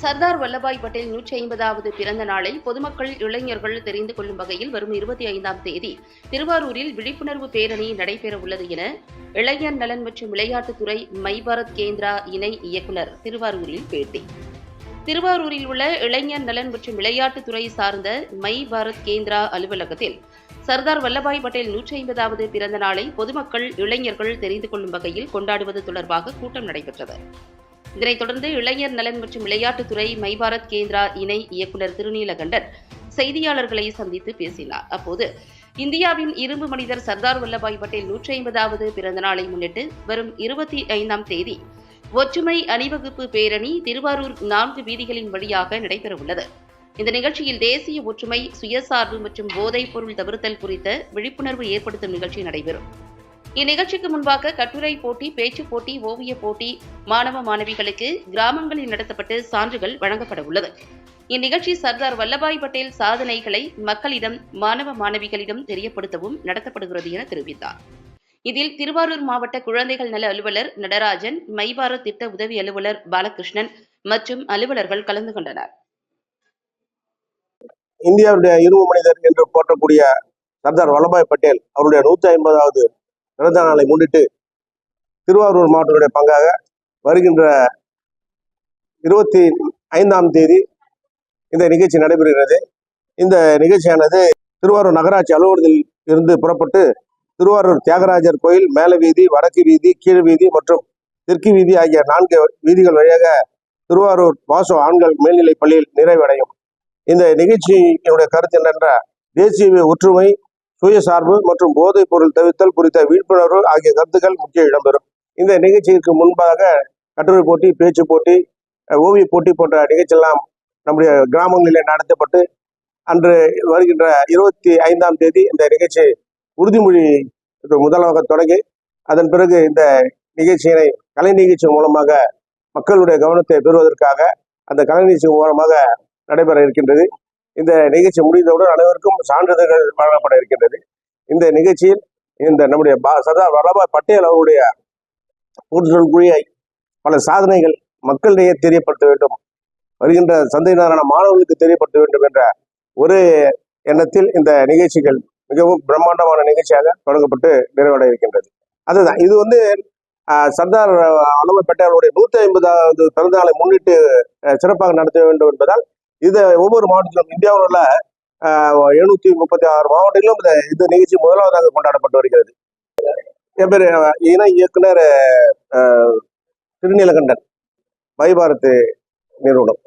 சர்தார் வல்லபாய் பட்டேல் நூற்றி ஐம்பதாவது பிறந்த நாளை பொதுமக்கள் இளைஞர்கள் தெரிந்து கொள்ளும் வகையில் வரும் இருபத்தி ஐந்தாம் தேதி திருவாரூரில் விழிப்புணர்வு பேரணி நடைபெறவுள்ளது என இளைஞர் நலன் மற்றும் விளையாட்டுத்துறை மைபாரத் கேந்திரா இணை இயக்குனர் திருவாரூரில் பேட்டி. திருவாரூரில் உள்ள இளைஞர் நலன் மற்றும் விளையாட்டுத்துறை சார்ந்த மை பாரத் கேந்திரா அலுவலகத்தில் சர்தார் வல்லபாய் பட்டேல் நூற்றி ஐம்பதாவது பிறந்த நாளை பொதுமக்கள் இளைஞர்கள் தெரிந்து கொள்ளும் வகையில் கொண்டாடுவது தொடர்பாக கூட்டம் நடைபெற்றது. இதனைத் தொடர்ந்து இளைஞர் நலன் மற்றும் விளையாட்டுத்துறை மைபாரத் கேந்திரா இணை இயக்குநர் திருநீலகண்டன் செய்தியாளர்களை சந்தித்து பேசினார். அப்போது இந்தியாவின் இரும்பு மனிதர் சர்தார் வல்லபாய் பட்டேல் நூற்றி ஐம்பதாவது பிறந்த நாளை முன்னிட்டு வரும் இருபத்தி ஐந்தாம் தேதி ஒற்றுமை அணிவகுப்பு பேரணி திருவாரூர் நான்கு வீதிகளின் வழியாக நடைபெறவுள்ளது. இந்த நிகழ்ச்சியில் தேசிய ஒற்றுமை சுயசார்பு மற்றும் போதைப் பொருள் தவிர்த்தல் குறித்த விழிப்புணர்வு ஏற்படுத்தும் நிகழ்ச்சி நடைபெறும். இந்நிகழ்ச்சிக்கு முன்பாக கட்டுரை போட்டி பேச்சு போட்டி ஓவிய போட்டி மாணவ மாணவிகளுக்கு கிராமங்களில் நடத்தப்பட்டு சான்றுகள் வழங்கப்பட உள்ளது. இந்நிகழ்ச்சி சர்தார் வல்லபாய் பட்டேல் சாதனைகளை மக்களிடம் மாணவ மாணவிகளிடம் தெரியப்படுத்தவும் நடத்தப்படுகிறது என தெரிவித்தார். இதில் திருவாரூர் மாவட்ட குழந்தைகள் நல அலுவலர் நடராஜன் மைபாரத் திட்ட உதவி அலுவலர் பாலகிருஷ்ணன் மற்றும் அலுவலர்கள் கலந்து கொண்டனர். இந்தியாவுடைய இரும்பு மனிதர் என்று போற்றக்கூடிய சர்தார் வல்லபாய் பட்டேல் அவருடைய நூத்தி ஐம்பதாவது பிறந்த நாளை முன்னிட்டு திருவாரூர் மாவட்டத்துடைய பங்காக வருகின்ற இருபத்தி ஐந்தாம் தேதி இந்த நிகழ்ச்சி நடைபெறுகிறது. இந்த நிகழ்ச்சியானது திருவாரூர் நகராட்சி அலுவலகத்தில் இருந்து புறப்பட்டு திருவாரூர் தியாகராஜர் கோயில் மேல வீதி வடக்கு வீதி கீழ் வீதி மற்றும் தெற்கு வீதி ஆகிய நான்கு வீதிகள் வழியாக திருவாரூர் வாசு ஆண்கள் மேல்நிலைப் பள்ளியில் நிறைவடையும். இந்த நிகழ்ச்சியினுடைய கருத்து என்னென்ற தேசிய ஒற்றுமை சுயசார்பு மற்றும் போதைப் பொருள் தவிர்த்தல் குறித்த விழிப்புணர்வு ஆகிய கருத்துக்கள் முக்கிய இடம்பெறும். இந்த நிகழ்ச்சிக்கு முன்பாக கட்டுரை போட்டி பேச்சு போட்டி ஓவியப் ஓவிய போட்டி போன்ற நிகழ்ச்சியெல்லாம் நம்முடைய கிராமங்களில் நடத்தப்பட்டு அன்று வருகின்ற இருபத்தி ஐந்தாம் தேதி இந்த நிகழ்ச்சி உறுதிமொழி முதலாக தொடங்கி அதன் பிறகு இந்த நிகழ்ச்சியினை கலை நிகழ்ச்சி மூலமாக மக்களுடைய கவனத்தை பெறுவதற்காக அந்த கலை நிகழ்ச்சி மூலமாக நடைபெற இருக்கின்றது. இந்த நிகழ்ச்சி முடிந்தவுடன் அனைவருக்கும் சான்றிதழ்கள் வழங்கப்பட இருக்கின்றது. இந்த நிகழ்ச்சியில் இந்த நம்முடைய சர்தார் வல்லபாய் பட்டேல் அவருடைய கூற்றுக்குரிய பல சாதனைகள் மக்களிடையே தெரியப்படுத்த வேண்டும். வருகின்ற சந்தையினரான மாணவர்களுக்கு தெரியப்படுத்த வேண்டும் என்ற ஒரு எண்ணத்தில் இந்த நிகழ்ச்சிகள் மிகவும் பிரம்மாண்டமான நிகழ்ச்சியாக தொடங்கப்பட்டு நிறைவடைய இருக்கின்றது. அதுதான். இது வந்து ஆஹ், சர்தார் வல்லபாய் பட்டேலுடைய நூத்தி ஐம்பதாவது பிறந்த நாளை முன்னிட்டு சிறப்பாக நடத்த வேண்டும் என்பதால் இது ஒவ்வொரு மாவட்டத்திலும் இந்தியாவில் உள்ள எழுநூத்தி முப்பத்தி ஆறு மாவட்டங்களிலும் இந்த இந்த நிகழ்ச்சி முதலாவதாக கொண்டாடப்பட்டு வருகிறது. என் பேர் அஹ், இணை இயக்குனர் திருநீலகண்டன் மைபாரத் நிறுவனம்.